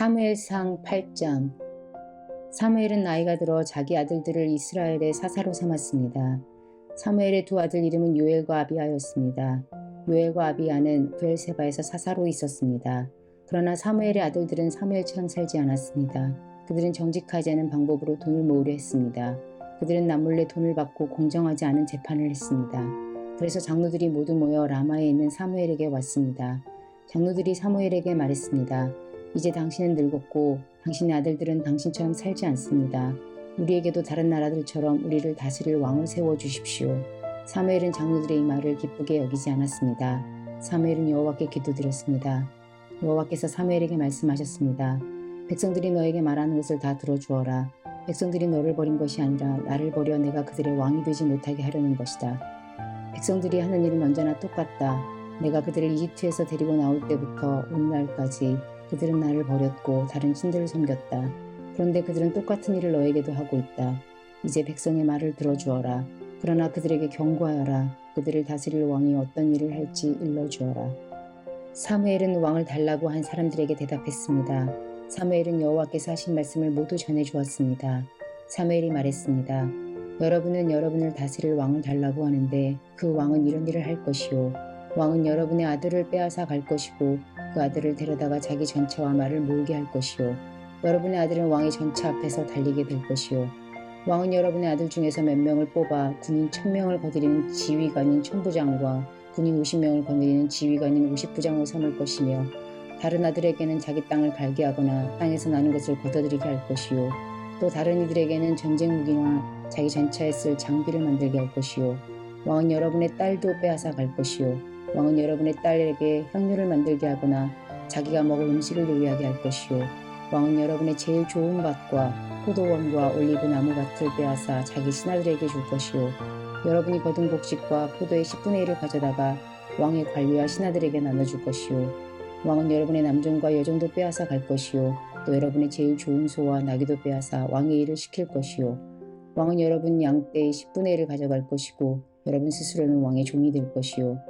사무엘상 8장 사무엘은 나이가 들어 자기 아들들을 이스라엘의 사사로 삼았습니다. 사무엘의 두 아들 이름은 요엘과 아비아였습니다. 요엘과 아비아는 부엘세바에서 사사로 있었습니다. 그러나 사무엘의 아들들은 사무엘처럼 살지 않았습니다. 그들은 정직하지 않은 방법으로 돈을 모으려 했습니다. 그들은 남몰래 돈을 받고 공정하지 않은 재판을 했습니다. 그래서 장로들이 모두 모여 라마에 있는 사무엘에게 왔습니다. 장로들이 사무엘에게 말했습니다. 이제 당신은 늙었고 당신의 아들들은 당신처럼 살지 않습니다. 우리에게도 다른 나라들처럼 우리를 다스릴 왕을 세워 주십시오. 사무엘은 장로들의 이 말을 기쁘게 여기지 않았습니다. 사무엘은 여호와께 기도드렸습니다. 여호와께서 사무엘에게 말씀하셨습니다. 백성들이 너에게 말하는 것을 다 들어주어라. 백성들이 너를 버린 것이 아니라 나를 버려 내가 그들의 왕이 되지 못하게 하려는 것이다. 백성들이 하는 일은 언제나 똑같다. 내가 그들을 이집트에서 데리고 나올 때부터 오늘날까지 그들은 나를 버렸고 다른 신들을 섬겼다. 그런데 그들은 똑같은 일을 너에게도 하고 있다. 이제 백성의 말을 들어주어라. 그러나 그들에게 경고하여라. 그들을 다스릴 왕이 어떤 일을 할지 일러주어라. 사무엘은 왕을 달라고 한 사람들에게 대답했습니다. 사무엘은 여호와께서 하신 말씀을 모두 전해 주었습니다. 사무엘이 말했습니다. 여러분은 여러분을 다스릴 왕을 달라고 하는데 그 왕은 이런 일을 할 것이요. 왕은 여러분의 아들을 빼앗아 갈 것이고 그 아들을 데려다가 자기 전차와 말을 몰게 할 것이요. 여러분의 아들은 왕의 전차 앞에서 달리게 될 것이요. 왕은 여러분의 아들 중에서 몇 명을 뽑아 군인 천명을 거드리는 지휘관인 천부장과 군인 50명을 거느리는 지휘관인 50부장으로 삼을 것이며 다른 아들에게는 자기 땅을 갈게 하거나 땅에서 나는 것을 걷어들이게 할 것이요. 또 다른 이들에게는 전쟁 무기나 자기 전차에 쓸 장비를 만들게 할 것이요. 왕은 여러분의 딸도 빼앗아 갈 것이요. 왕은 여러분의 딸에게 향료를 만들게 하거나 자기가 먹을 음식을 요리하게 할 것이요. 왕은 여러분의 제일 좋은 밭과 포도원과 올리브 나무 밭을 빼앗아 자기 신하들에게 줄 것이요. 여러분이 거둔 곡식과 포도의 10분의 1을 가져다가 왕의 관리와 신하들에게 나눠줄 것이요. 왕은 여러분의 남종과 여종도 빼앗아 갈 것이요. 또 여러분의 제일 좋은 소와 나귀도 빼앗아 왕의 일을 시킬 것이요. 왕은 여러분 양떼의 10분의 1을 가져갈 것이고 여러분 스스로는 왕의 종이 될 것이요.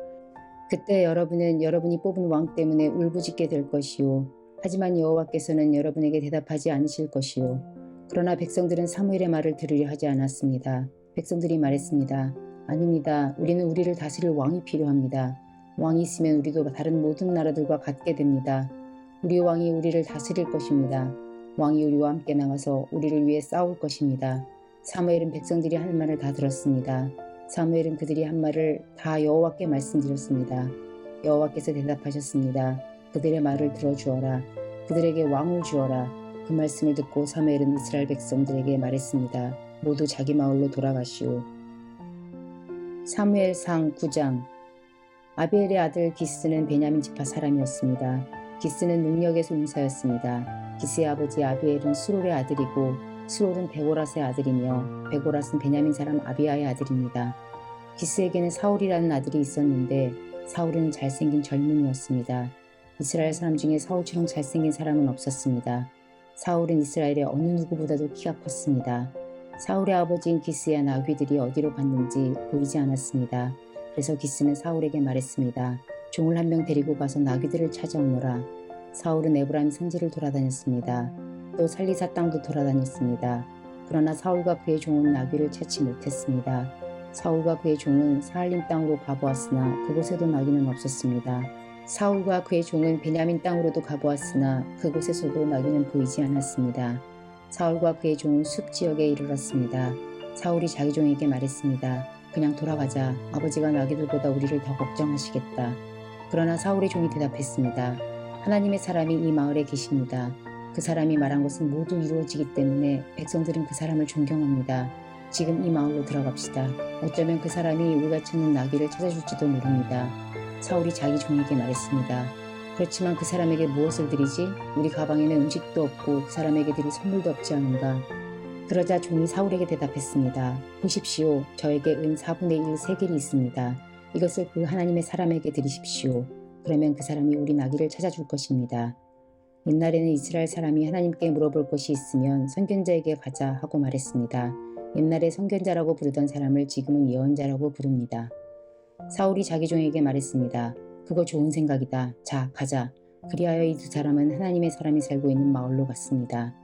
그때 여러분은 여러분이 뽑은 왕 때문에 울부짖게 될 것이요. 하지만 여호와께서는 여러분에게 대답하지 않으실 것이요. 그러나 백성들은 사무엘의 말을 들으려 하지 않았습니다. 백성들이 말했습니다. 아닙니다. 우리는 우리를 다스릴 왕이 필요합니다. 왕이 있으면 우리도 다른 모든 나라들과 같게 됩니다. 우리 왕이 우리를 다스릴 것입니다. 왕이 우리와 함께 나가서 우리를 위해 싸울 것입니다. 사무엘은 백성들이 할 말을 다 들었습니다. 사무엘은 그들이 한 말을 다 여호와께 말씀드렸습니다. 여호와께서 대답하셨습니다. 그들의 말을 들어주어라. 그들에게 왕을 주어라. 그 말씀을 듣고 사무엘은 이스라엘 백성들에게 말했습니다. 모두 자기 마을로 돌아가시오. 사무엘상 9장 아비엘의 아들 기스는 베냐민 지파 사람이었습니다. 기스는 능력의 용사였습니다. 기스의 아버지 아비엘은 수롤의 아들이고 수롤은 베고라스의 아들이며 베고라스는 베냐민 사람 아비아의 아들입니다. 기스에게는 사울이라는 아들이 있었는데 사울은 잘생긴 젊은이였습니다. 이스라엘 사람 중에 사울처럼 잘생긴 사람은 없었습니다. 사울은 이스라엘의 어느 누구보다도 키가 컸습니다. 사울의 아버지인 기스의 나귀들이 어디로 갔는지 보이지 않았습니다. 그래서 기스는 사울에게 말했습니다. 종을 한 명 데리고 가서 나귀들을 찾아오너라. 사울은 에브라임 산지를 돌아다녔습니다. 또 살리사 땅도 돌아다녔습니다. 그러나 사울과 그의 종은 나귀를 찾지 못했습니다. 사울과 그의 종은 사할림 땅으로 가보았으나 그곳에도 나귀는 없었습니다. 사울과 그의 종은 베냐민 땅으로도 가보았으나 그곳에서도 나귀는 보이지 않았습니다. 사울과 그의 종은 숲 지역에 이르렀습니다. 사울이 자기 종에게 말했습니다. 그냥 돌아가자. 아버지가 나귀들보다 우리를 더 걱정하시겠다. 그러나 사울의 종이 대답했습니다. 하나님의 사람이 이 마을에 계십니다. 그 사람이 말한 것은 모두 이루어지기 때문에 백성들은 그 사람을 존경합니다. 지금 이 마을로 들어갑시다. 어쩌면 그 사람이 우리가 찾는 나귀를 찾아줄지도 모릅니다. 사울이 자기 종에게 말했습니다. 그렇지만 그 사람에게 무엇을 드리지? 우리 가방에는 음식도 없고 그 사람에게 드릴 선물도 없지 않은가? 그러자 종이 사울에게 대답했습니다. 보십시오. 저에게 은 4분의 1 세겔이 있습니다. 이것을 그 하나님의 사람에게 드리십시오. 그러면 그 사람이 우리 나귀를 찾아줄 것입니다. 옛날에는 이스라엘 사람이 하나님께 물어볼 것이 있으면 선견자에게 가자 하고 말했습니다. 옛날에 선견자라고 부르던 사람을 지금은 예언자라고 부릅니다. 사울이 자기 종에게 말했습니다. 그거 좋은 생각이다. 자, 가자. 그리하여 이 두 사람은 하나님의 사람이 살고 있는 마을로 갔습니다.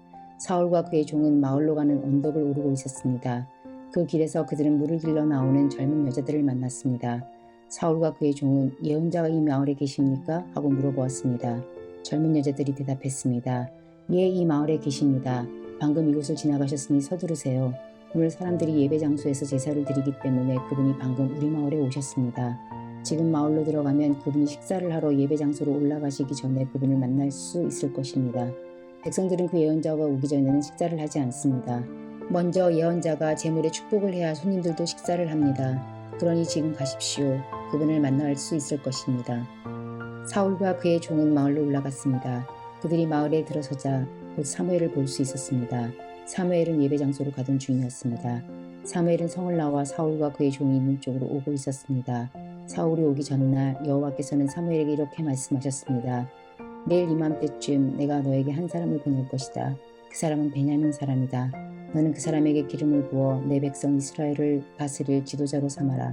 사울과 그의 종은 마을로 가는 언덕을 오르고 있었습니다. 그 길에서 그들은 물을 길러 나오는 젊은 여자들을 만났습니다. 사울과 그의 종은 예언자가 이 마을에 계십니까? 하고 물어보았습니다. 젊은 여자들이 대답했습니다. 예, 이 마을에 계십니다. 방금 이곳을 지나가셨으니 서두르세요. 오늘 사람들이 예배 장소에서 제사를 드리기 때문에 그분이 방금 우리 마을에 오셨습니다. 지금 마을로 들어가면 그분이 식사를 하러 예배 장소로 올라가시기 전에 그분을 만날 수 있을 것입니다. 백성들은 그 예언자가 오기 전에는 식사를 하지 않습니다. 먼저 예언자가 제물에 축복을 해야 손님들도 식사를 합니다. 그러니 지금 가십시오. 그분을 만날 수 있을 것입니다. 사울과 그의 종은 마을로 올라갔습니다. 그들이 마을에 들어서자 곧 사무엘을 볼 수 있었습니다. 사무엘은 예배 장소로 가던 중이었습니다. 사무엘은 성을 나와 사울과 그의 종이 있는 쪽으로 오고 있었습니다. 사울이 오기 전날 여호와께서는 사무엘에게 이렇게 말씀하셨습니다. 내일 이맘때쯤 내가 너에게 한 사람을 보낼 것이다. 그 사람은 베냐민 사람이다. 너는 그 사람에게 기름을 부어 내 백성 이스라엘을 다스릴 지도자로 삼아라.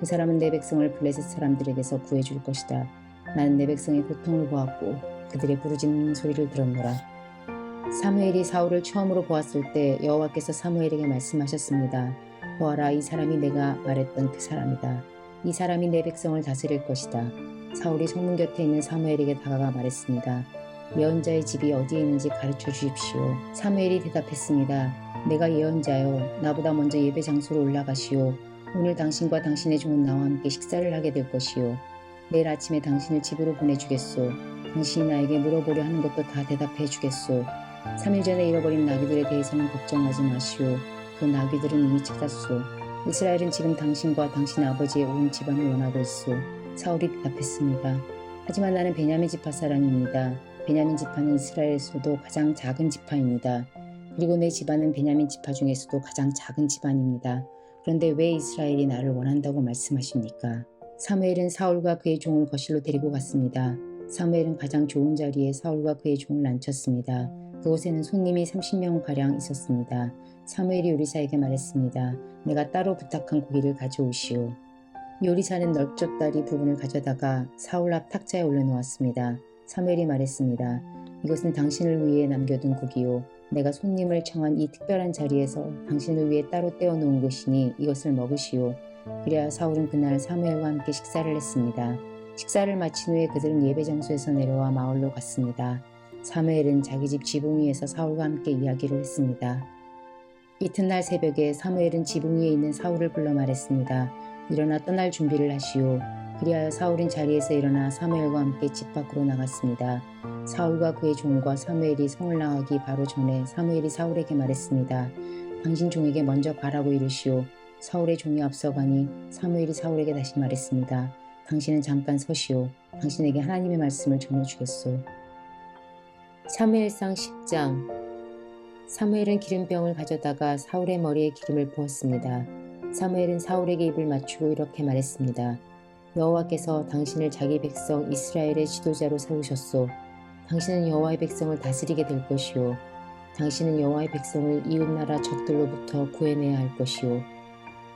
그 사람은 내 백성을 블레셋 사람들에게서 구해줄 것이다. 나는 내 백성의 고통을 보았고 그들의 부르짖는 소리를 들었노라. 사무엘이 사울을 처음으로 보았을 때 여호와께서 사무엘에게 말씀하셨습니다. 보아라 이 사람이 내가 말했던 그 사람이다. 이 사람이 내 백성을 다스릴 것이다. 사울이 성문 곁에 있는 사무엘에게 다가가 말했습니다. 예언자의 집이 어디에 있는지 가르쳐 주십시오. 사무엘이 대답했습니다. 내가 예언자요. 나보다 먼저 예배 장소로 올라가시오. 오늘 당신과 당신의 종은 나와 함께 식사를 하게 될 것이오. 내일 아침에 당신을 집으로 보내주겠소. 당신이 나에게 물어보려 하는 것도 다 대답해 주겠소. 3일 전에 잃어버린 나귀들에 대해서는 걱정하지 마시오. 그 나귀들은 이미 찾았소. 이스라엘은 지금 당신과 당신 아버지의 온 집안을 원하고 있소. 사울이 대답했습니다. 하지만 나는 베냐민 지파 사람입니다. 베냐민 지파는 이스라엘에서도 가장 작은 지파입니다. 그리고 내 집안은 베냐민 지파 중에서도 가장 작은 집안입니다. 그런데 왜 이스라엘이 나를 원한다고 말씀하십니까? 사무엘은 사울과 그의 종을 거실로 데리고 갔습니다. 사무엘은 가장 좋은 자리에 사울과 그의 종을 앉혔습니다. 그곳에는 손님이 30명가량 있었습니다. 사무엘이 요리사에게 말했습니다. 내가 따로 부탁한 고기를 가져오시오. 요리사는 넓적다리 부분을 가져다가 사울 앞 탁자에 올려놓았습니다. 사무엘이 말했습니다. 이것은 당신을 위해 남겨둔 고기요. 내가 손님을 청한 이 특별한 자리에서 당신을 위해 따로 떼어놓은 것이니 이것을 먹으시오. 그래야 사울은 그날 사무엘과 함께 식사를 했습니다. 식사를 마친 후에 그들은 예배 장소에서 내려와 마을로 갔습니다. 사무엘은 자기 집 지붕 위에서 사울과 함께 이야기를 했습니다. 이튿날 새벽에 사무엘은 지붕 위에 있는 사울을 불러 말했습니다. 일어나 떠날 준비를 하시오. 그리하여 사울은 자리에서 일어나 사무엘과 함께 집 밖으로 나갔습니다. 사울과 그의 종과 사무엘이 성을 나가기 바로 전에 사무엘이 사울에게 말했습니다. 당신 종에게 먼저 가라고 이르시오. 사울의 종이 앞서가니 사무엘이 사울에게 다시 말했습니다. 당신은 잠깐 서시오. 당신에게 하나님의 말씀을 전해주겠소. 사무엘상 10장 사무엘은 기름병을 가져다가 사울의 머리에 기름을 부었습니다. 사무엘은 사울에게 입을 맞추고 이렇게 말했습니다. 여호와께서 당신을 자기 백성 이스라엘의 지도자로 세우셨소. 당신은 여호와의 백성을 다스리게 될 것이요. 당신은 여호와의 백성을 이웃 나라 적들로부터 구해내야 할 것이요.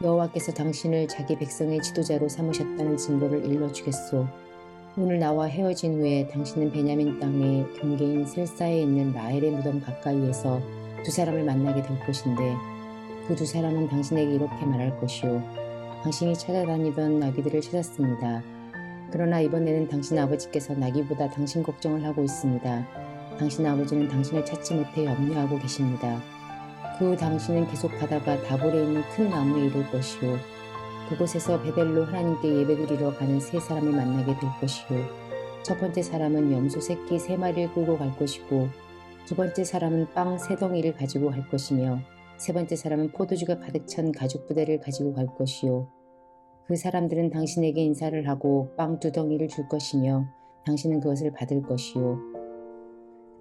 여호와께서 당신을 자기 백성의 지도자로 삼으셨다는 증거를 일러주겠소. 오늘 나와 헤어진 후에 당신은 베냐민 땅의 경계인 셀사에 있는 라헬의 무덤 가까이에서 두 사람을 만나게 될 것인데 그 두 사람은 당신에게 이렇게 말할 것이요. 당신이 찾아다니던 나귀들을 찾았습니다. 그러나 이번에는 당신 아버지께서 나귀보다 당신 걱정을 하고 있습니다. 당신 아버지는 당신을 찾지 못해 염려하고 계십니다. 그후 당신은 계속 가다가 다볼에 있는 큰 나무에 이를 것이요. 그곳에서 베델로 하나님께 예배드리러 가는 세 사람을 만나게 될 것이요. 첫 번째 사람은 염소 새끼 세 마리를 끌고 갈 것이고, 두 번째 사람은 빵 세 덩이를 가지고 갈 것이며, 세 번째 사람은 포도주가 가득 찬 가죽 부대를 가지고 갈 것이요. 그 사람들은 당신에게 인사를 하고 빵 두 덩이를 줄 것이며, 당신은 그것을 받을 것이요.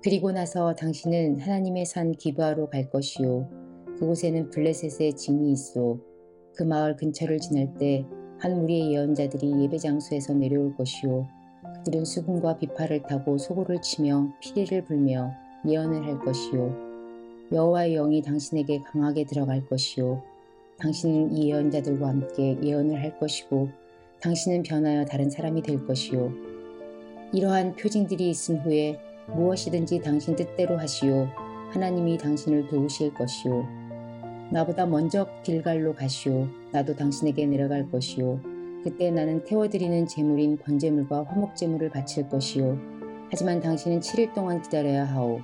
그리고 나서 당신은 하나님의 산 기브아로 갈 것이요. 그곳에는 블레셋의 징이 있어 그 마을 근처를 지날 때 한 무리의 예언자들이 예배 장소에서 내려올 것이요. 그들은 수금과 비파를 타고 소고를 치며 피리를 불며 예언을 할 것이요. 여호와의 영이 당신에게 강하게 들어갈 것이요. 당신은 이 예언자들과 함께 예언을 할 것이고 당신은 변하여 다른 사람이 될 것이요. 이러한 표징들이 있은 후에 무엇이든지 당신 뜻대로 하시오. 하나님이 당신을 도우실 것이오. 나보다 먼저 길갈로 가시오. 나도 당신에게 내려갈 것이오. 그때 나는 태워드리는 제물인 번제물과 화목제물을 바칠 것이오. 하지만 당신은 7일 동안 기다려야 하오.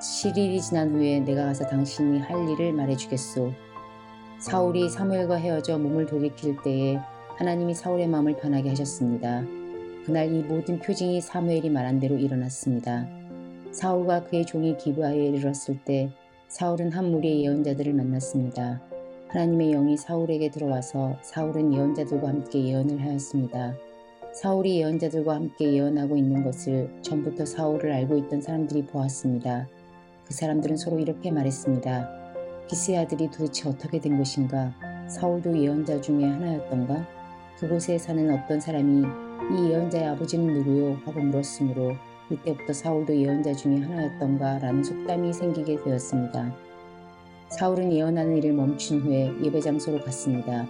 7일이 지난 후에 내가 가서 당신이 할 일을 말해주겠소. 사울이 사무엘과 헤어져 몸을 돌이킬 때에 하나님이 사울의 마음을 변하게 하셨습니다. 그날 이 모든 표징이 사무엘이 말한 대로 일어났습니다. 사울과 그의 종이 기브아에 이르렀을 때 사울은 한 무리의 예언자들을 만났습니다. 하나님의 영이 사울에게 들어와서 사울은 예언자들과 함께 예언을 하였습니다. 사울이 예언자들과 함께 예언하고 있는 것을 전부터 사울을 알고 있던 사람들이 보았습니다. 그 사람들은 서로 이렇게 말했습니다. 기스의 아들이 도대체 어떻게 된 것인가? 사울도 예언자 중에 하나였던가? 그곳에 사는 어떤 사람이 이 예언자의 아버지는 누구요? 하고 물었으므로 이때부터 사울도 예언자 중에 하나였던가 라는 속담이 생기게 되었습니다. 사울은 예언하는 일을 멈춘 후에 예배 장소로 갔습니다.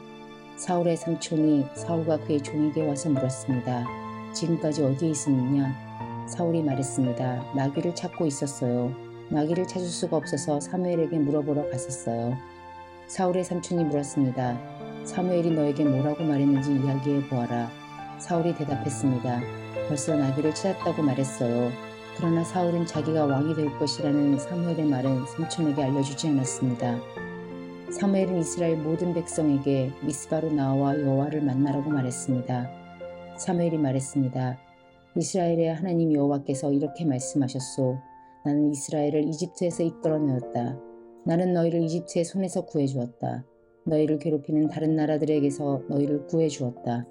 사울의 삼촌이 사울과 그의 종에게 와서 물었습니다. 지금까지 어디에 있었느냐? 사울이 말했습니다. 나귀를 찾고 있었어요. 나귀를 찾을 수가 없어서 사무엘에게 물어보러 갔었어요. 사울의 삼촌이 물었습니다. 사무엘이 너에게 뭐라고 말했는지 이야기해 보아라. 사울이 대답했습니다. 벌써 나귀를 찾았다고 말했어요. 그러나 사울은 자기가 왕이 될 것이라는 사무엘의 말은 삼촌에게 알려주지 않았습니다. 사무엘은 이스라엘 모든 백성에게 미스바로 나와 여호와를 만나라고 말했습니다. 사무엘이 말했습니다. 이스라엘의 하나님 여호와께서 이렇게 말씀하셨소. 나는 이스라엘을 이집트에서 이끌어내었다. 나는 너희를 이집트의 손에서 구해주었다. 너희를 괴롭히는 다른 나라들에게서 너희를 구해주었다.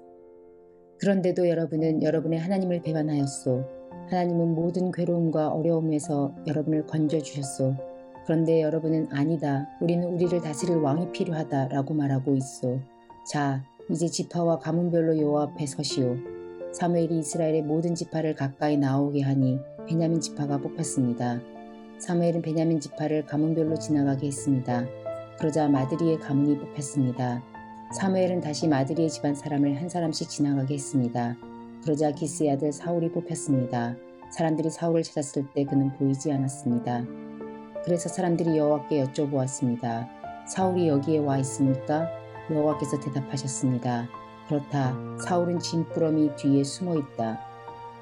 그런데도 여러분은 여러분의 하나님을 배반하였소. 하나님은 모든 괴로움과 어려움에서 여러분을 건져주셨소. 그런데 여러분은 아니다. 우리는 우리를 다스릴 왕이 필요하다. 라고 말하고 있소. 자, 이제 지파와 가문별로 여호와 앞에 서시오. 사무엘이 이스라엘의 모든 지파를 가까이 나오게 하니 베냐민 지파가 뽑혔습니다. 사무엘은 베냐민 지파를 가문별로 지나가게 했습니다. 그러자 마드리의 가문이 뽑혔습니다. 사무엘은 다시 마드리의 집안 사람을 한 사람씩 지나가게 했습니다. 그러자 기스의 아들 사울이 뽑혔습니다. 사람들이 사울을 찾았을 때 그는 보이지 않았습니다. 그래서 사람들이 여호와께 여쭤보았습니다. 사울이 여기에 와 있습니까? 여호와께서 대답하셨습니다. 그렇다. 사울은 짐꾸러미 뒤에 숨어 있다.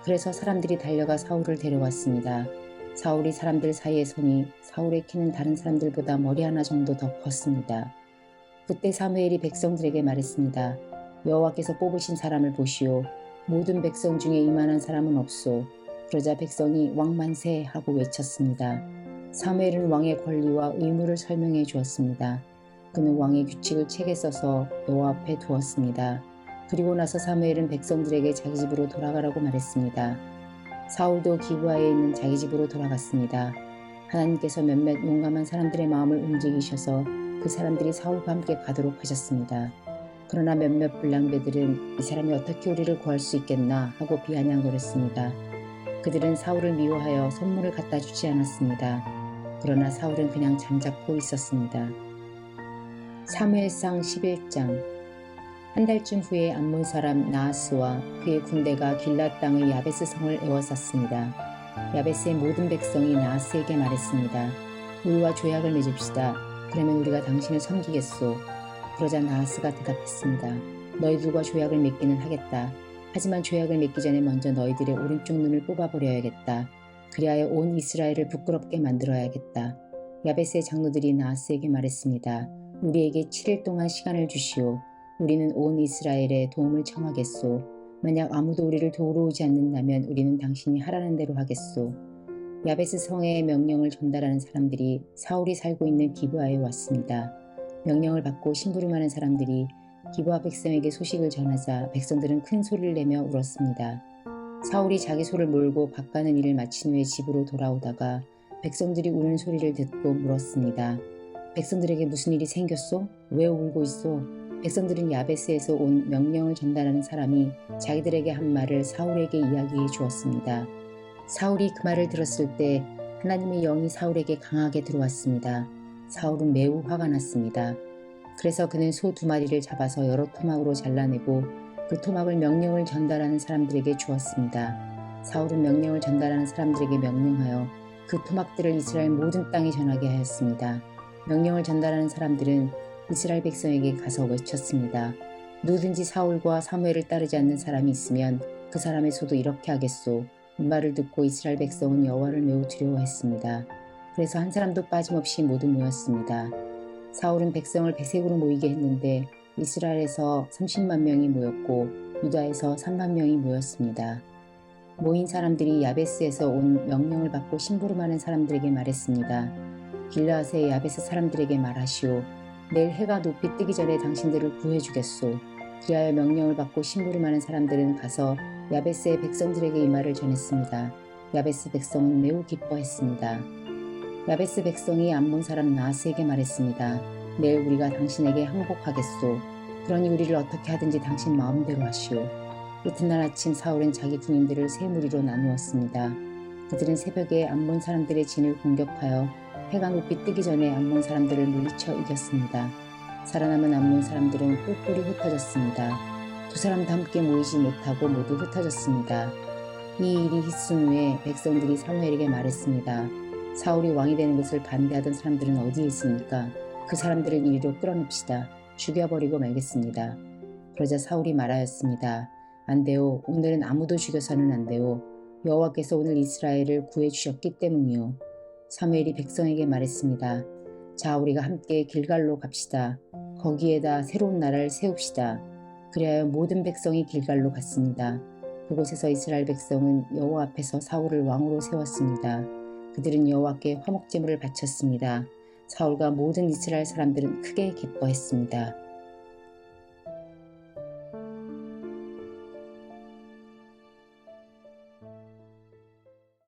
그래서 사람들이 달려가 사울을 데려왔습니다. 사울이 사람들 사이에 서니 사울의 키는 다른 사람들보다 머리 하나 정도 더 컸습니다. 그때 사무엘이 백성들에게 말했습니다. 여호와께서 뽑으신 사람을 보시오. 모든 백성 중에 이만한 사람은 없소. 그러자 백성이 왕만세 하고 외쳤습니다. 사무엘은 왕의 권리와 의무를 설명해 주었습니다. 그는 왕의 규칙을 책에 써서 여호와 앞에 두었습니다. 그리고 나서 사무엘은 백성들에게 자기 집으로 돌아가라고 말했습니다. 사울도 기부하에 있는 자기 집으로 돌아갔습니다. 하나님께서 몇몇 용감한 사람들의 마음을 움직이셔서 그 사람들이 사울과 함께 가도록 하셨습니다. 그러나 몇몇 불량배들은 이 사람이 어떻게 우리를 구할 수 있겠나 하고 비아냥거렸습니다. 그들은 사울을 미워하여 선물을 갖다 주지 않았습니다. 그러나 사울은 그냥 잠자코 있었습니다. 사무엘상 11장 한 달쯤 후에 암몬 사람 나하스와 그의 군대가 길랏 땅의 야베스 성을 에워쌌습니다. 야베스의 모든 백성이 나하스에게 말했습니다. 우리와 조약을 맺읍시다. 그러면 우리가 당신을 섬기겠소. 그러자 나하스가 대답했습니다. 너희들과 조약을 맺기는 하겠다. 하지만 조약을 맺기 전에 먼저 너희들의 오른쪽 눈을 뽑아버려야겠다. 그리하여 온 이스라엘을 부끄럽게 만들어야겠다. 야베스의 장로들이 나하스에게 말했습니다. 우리에게 7일 동안 시간을 주시오. 우리는 온 이스라엘에 도움을 청하겠소. 만약 아무도 우리를 도우러 오지 않는다면 우리는 당신이 하라는 대로 하겠소. 야베스 성의 명령을 전달하는 사람들이 사울이 살고 있는 기브아에 왔습니다. 명령을 받고 심부름하는 사람들이 기브아 백성에게 소식을 전하자 백성들은 큰 소리를 내며 울었습니다. 사울이 자기 소를 몰고 밭가는 일을 마친 후에 집으로 돌아오다가 백성들이 우는 소리를 듣고 물었습니다. 백성들에게 무슨 일이 생겼소? 왜 울고 있어? 백성들은 야베스에서 온 명령을 전달하는 사람이 자기들에게 한 말을 사울에게 이야기해 주었습니다. 사울이 그 말을 들었을 때 하나님의 영이 사울에게 강하게 들어왔습니다. 사울은 매우 화가 났습니다. 그래서 그는 소 두 마리를 잡아서 여러 토막으로 잘라내고 그 토막을 명령을 전달하는 사람들에게 주었습니다. 사울은 명령을 전달하는 사람들에게 명령하여 그 토막들을 이스라엘 모든 땅에 전하게 하였습니다. 명령을 전달하는 사람들은 이스라엘 백성에게 가서 외쳤습니다. 누구든지 사울과 사무엘을 따르지 않는 사람이 있으면 그 사람의 소도 이렇게 하겠소. 이 말을 듣고 이스라엘 백성은 여호와를 매우 두려워했습니다. 그래서 한 사람도 빠짐없이 모두 모였습니다. 사울은 백성을 백색으로 모이게 했는데 이스라엘에서 30만 명이 모였고 유다에서 3만 명이 모였습니다. 모인 사람들이 야베스에서 온 명령을 받고 심부름하는 사람들에게 말했습니다. 길라앗의 야베스 사람들에게 말하시오. 내일 해가 높이 뜨기 전에 당신들을 구해주겠소. 그리하여 명령을 받고 심부름하는 사람들은 가서 야베스의 백성들에게 이 말을 전했습니다. 야베스 백성은 매우 기뻐했습니다. 야베스 백성이 암몬 사람 나하스에게 말했습니다. 내일 우리가 당신에게 항복하겠소. 그러니 우리를 어떻게 하든지 당신 마음대로 하시오. 이튿날 아침 사울은 자기 군인들을 세 무리로 나누었습니다. 그들은 새벽에 암몬 사람들의 진을 공격하여 해가 높이 뜨기 전에 암몬 사람들을 물리쳐 이겼습니다. 살아남은 암몬 사람들은 뿔뿔이 흩어졌습니다. 두 사람도 함께 모이지 못하고 모두 흩어졌습니다. 이 일이 있은 후에 백성들이 사무엘에게 말했습니다. 사울이 왕이 되는 것을 반대하던 사람들은 어디에 있습니까? 그 사람들을 이리로 끌어냅시다. 죽여버리고 말겠습니다. 그러자 사울이 말하였습니다. 안 돼요. 오늘은 아무도 죽여서는 안 돼요. 여호와께서 오늘 이스라엘을 구해 주셨기 때문이요. 사무엘이 백성에게 말했습니다. 자, 우리가 함께 길갈로 갑시다. 거기에다 새로운 나라를 세웁시다. 그리하여 모든 백성이 길갈로 갔습니다. 그곳에서 이스라엘 백성은 여호와 앞에서 사울을 왕으로 세웠습니다. 그들은 여호와께 화목제물을 바쳤습니다. 사울과 모든 이스라엘 사람들은 크게 기뻐했습니다.